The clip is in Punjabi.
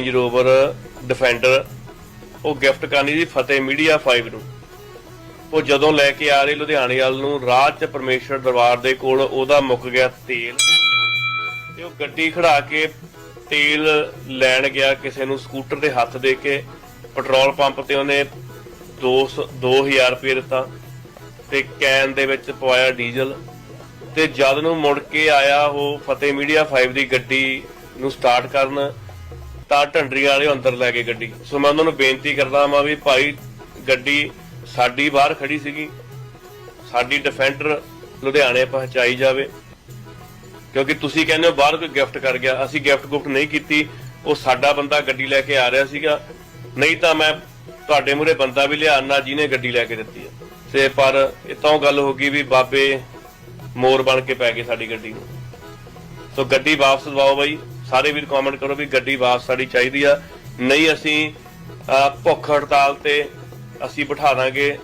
ਰੇਂਜ ਰੋਵਰ ਡਿਫੈਂਡਰ ਉਹ ਗਿਫਟ ਕਰਨੀ ਸੀ ਫਤਿਹ ਮੀਡੀਆ 5 ਨੂੰ। ਉਹ ਜਦੋਂ ਲੈ ਕੇ ਆ ਰਹੇ ਲੁਧਿਆਣੇ ਵੱਲ ਨੂੰ, ਰਾਹ 'ਚ ਪਰਮੇਸ਼ਰ ਦਰਬਾਰ ਦੇ ਕੋਲ, ਉਹਦਾ ਮੁੱਕ ਗਿਆ ਤੇਲ। ਤੇ ਉਹ ਗੱਡੀ ਖੜਾ ਕੇ ਤੇਲ ਲੈਣ ਗਿਆ ਕਿਸੇ ਨੂੰ ਸਕੂਟਰ ਦੇ ਹੱਥ ਦੇ ਕੇ। ਪੈਟਰੋਲ ਪੰਪ ਤੇ ਉਹਨੇ 200 2000 ਰੁਪਏ ਦਿੱਤਾ। ਤੇ ਕੈਨ ਦੇ ਵਿੱਚ ਪਵਾਇਆ ਡੀਜ਼ਲ। ਤੇ ਜਦ ਨੂੰ ਮੁੜ ਕੇ ਆਇਆ ਉਹ ਫਤਿਹ ਮੀਡੀਆ 5 ਦੀ ਗੱਡੀ ਨੂੰ ਸਟਾਰਟ ਕਰਨ ਤਾਂ ਢੰਡਰੀ ਵਾਲੇ ਅੰਦਰ ਲੈ ਗਏ ਗੱਡੀ। ਸੋ ਮੈਂ ਉਹਨਾਂ ਨੂੰ ਬੇਨਤੀ ਕਰਦਾ ਹਾਂ ਵੀ ਭਾਈ ਗੱਡੀ ਸਾਡੀ ਬਾਹਰ ਖੜੀ ਸੀਗੀ। ਸਾਡੀ ਡਿਫੈਂਡਰ ਲੁਧਿਆਣੇ ਪਹੁੰਚਾਈ ਜਾਵੇ। ਕਿਉਂਕਿ ਤੁਸੀਂ ਕਹਿੰਦੇ ਹੋ ਬਾਹਰ ਕੋਈ ਗਿਫਟ ਕਰ ਗਿਆ। ਅਸੀਂ ਗਿਫਟ ਗੁਫਟ ਨਹੀਂ ਕੀਤੀ। ਉਹ ਸਾਡਾ ਬੰਦਾ ਗੱਡੀ ਲੈ ਕੇ ਆ ਰਿਹਾ ਸੀਗਾ। ਨਹੀਂ ਤਾਂ ਮੈਂ ਤੁਹਾਡੇ ਮੂਹਰੇ ਬੰਦਾ ਵੀ ਲਿਆਣਾ ਜਿਹਨੇ ਗੱਡੀ ਲੈ ਕੇ ਦਿੱਤੀ ਹੈ ਤੇ ਪਰ ਇਹ ਤਾਂ ਗੱਲ ਹੋ ਗਈ ਵੀ ਬਾਬੇ ਮੋਰ ਬਣ ਕੇ ਪੈ ਗਏ ਸਾਡੀ ਗੱਡੀ ਨੂੰ। ਸੋ ਗੱਡੀ ਵਾਪਸ ਦਵਾਓ ਬਾਈ। ਸਾਰੇ ਵੀਰ ਕਮੈਂਟ ਕਰੋ ਵੀ ਗੱਡੀ ਵਾਪਸ ਸਾਡੀ ਚਾਹੀਦੀ ਆ। ਨਹੀਂ ਅਸੀਂ ਭੁੱਖ ਹੜਤਾਲ ਤੇ ਅਸੀਂ ਬਿਠਾ ਦਾਂਗੇ।